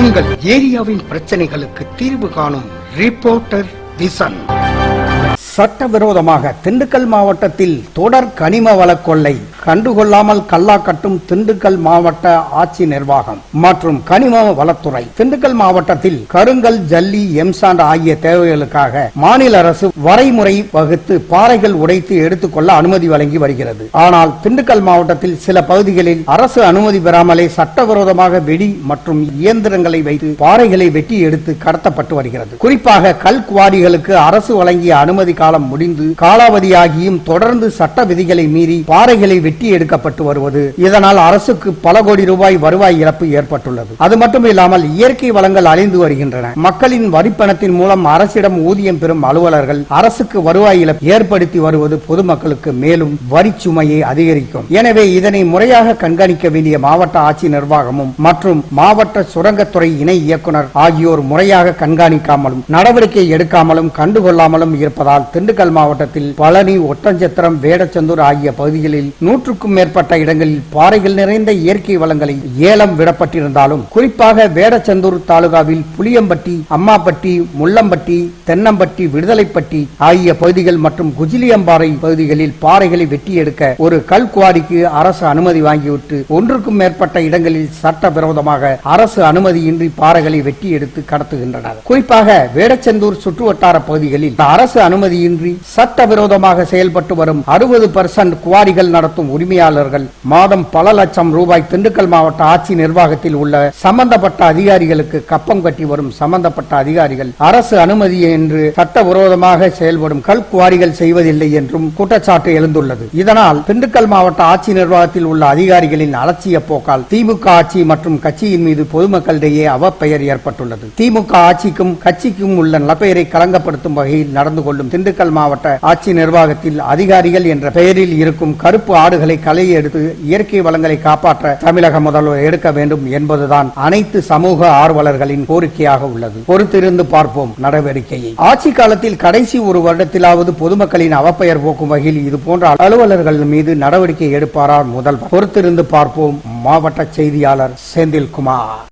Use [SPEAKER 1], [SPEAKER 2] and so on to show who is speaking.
[SPEAKER 1] உங்கள் ஏரியாவின் பிரச்சனைகளுக்கு தீர்வு காணும் ரிப்போர்ட்டர் விசன். சட்டவிரோதமாக திண்டுக்கல் மாவட்டத்தில் தொடர் கனிம வள கொள்ளை கண்டுகொள்ளாமல் கல்லா கட்டும் திண்டுக்கல் மாவட்ட ஆட்சி நிர்வாகம் மற்றும் கனிம வளத்துறை. திண்டுக்கல் மாவட்டத்தில் கருங்கல் ஜல்லி எம்சாண்ட் ஆகிய தேவைகளுக்காக மாநில அரசு வரைமுறை வகுத்து பாறைகள் உடைத்து எடுத்துக்கொள்ள அனுமதி வழங்கி வருகிறது. ஆனால் திண்டுக்கல் மாவட்டத்தில் சில பகுதிகளில் அரசு அனுமதி பெறாமலே சட்டவிரோதமாக வெடி மற்றும் இயந்திரங்களை வைத்து பாறைகளை வெட்டி எடுத்து கடத்தப்பட்டு வருகிறது. குறிப்பாக கல் குவாரிகளுக்கு அரசு வழங்கிய அனுமதி காலம் முடிந்து காலாவதியாகியும் தொடர்ந்து சட்ட விதிகளை மீறி பாறைகளை வெட்டி எடுக்கப்பட்டு வருவது. இதனால் அரசுக்கு பல கோடி ரூபாய் வருவாய் இழப்பு ஏற்பட்டுள்ளது. அது மட்டும் இல்லாமல் இயற்கை வளங்கள் அழிந்து வருகின்றன. மக்களின் வரிப்பணத்தின் மூலம் அரசிடம் ஊதியம் பெறும் அலுவலர்கள் அரசுக்கு வருவாய் இழப்பு ஏற்படுத்தி வருவது பொதுமக்களுக்கு மேலும் வரி சுமையை அதிகரிக்கும். எனவே இதனை முறையாக கண்காணிக்க வேண்டிய மாவட்ட ஆட்சி நிர்வாகமும் மற்றும் மாவட்ட சுரங்கத்துறை இணை இயக்குனர் ஆகியோர் முறையாக கண்காணிக்காமலும் நடவடிக்கை எடுக்காமலும் கண்டுகொள்ளாமலும் இருப்பதால் திண்டுக்கல் மாவட்டத்தில் பழனி ஒட்டஞ்சத்திரம் வேடச்சந்தூர் ஆகிய பகுதிகளில் நூற்றுக்கும் மேற்பட்ட இடங்களில் பாறைகள் நிறைந்த இயற்கை வளங்களை ஏலம் விடப்பட்டிருந்தாலும் குறிப்பாக வேடச்சந்தூர் தாலுகாவில் புளியம்பட்டி அம்மாப்பட்டி முள்ளம்பட்டி தென்னம்பட்டி விடுதலைப்பட்டி ஆகிய பகுதிகள் மற்றும் குஜிலியம்பாறை பகுதிகளில் பாறைகளை வெட்டி எடுக்க ஒரு கல் குவாரிக்கு அரசு அனுமதி வாங்கிவிட்டு ஒன்றுக்கும் மேற்பட்ட இடங்களில் சட்டவிரோதமாக அரசு அனுமதியின்றி பாறைகளை வெட்டி எடுத்து கடத்துகின்றனர். குறிப்பாக வேடச்சந்தூர் சுற்றுவட்டார பகுதிகளில் அரசு அனுமதியின்றி சட்டவிரோதமாக செயல்பட்டு வரும் அறுபது பர்சன்ட் குவாரிகள் நடத்தும் உரிமையாளர்கள். மாதம் பல லட்சம் ரூபாய் திண்டுக்கல் மாவட்ட ஆட்சி நிர்வாகத்தில் உள்ள சம்பந்தப்பட்ட அதிகாரிகளுக்கு கப்பம் கட்டி வரும் சம்பந்தப்பட்ட அதிகாரிகள் அரசு அனுமதி என்று சட்டவிரோதமாக செயல்படும் கல் குவாரிகள் செய்வதில்லை என்றும் குற்றச்சாட்டு எழுந்துள்ளது. இதனால் திண்டுக்கல் மாவட்ட ஆட்சி நிர்வாகத்தில் உள்ள அதிகாரிகளின் அலட்சிய போக்கால் திமுக ஆட்சி மற்றும் கட்சியின் மீது பொதுமக்களிடையே அவப்பெயர் ஏற்பட்டுள்ளது. திமுக ஆட்சிக்கும் கட்சிக்கும் உள்ள நலப்பெயரை களங்கப்படுத்தும் வகையில் நடந்து கொள்ளும் திண்டுக்கல் மாவட்ட ஆட்சி நிர்வாகத்தில் அதிகாரிகள் என்ற பெயரில் இருக்கும் கருப்பு ஆடு காடுகளை களையை எடுத்து இயற்கை வளங்களை காப்பாற்ற தமிழக முதல்வர் எடுக்க வேண்டும் என்பதுதான் அனைத்து சமூக ஆர்வலர்களின் கோரிக்கையாக உள்ளது. பொறுத்திருந்து பார்ப்போம் நடவடிக்கையை. ஆட்சி காலத்தில் கடைசி ஒரு வருடத்திலாவது பொதுமக்களின் அவப்பெயர் போக்கும் வகையில் இது போன்ற அலுவலர்கள் மீது நடவடிக்கை எடுப்பாரார் முதல்வர்? பொறுத்திருந்து பார்ப்போம். மாவட்ட செய்தியாளர் செந்தில்குமார்.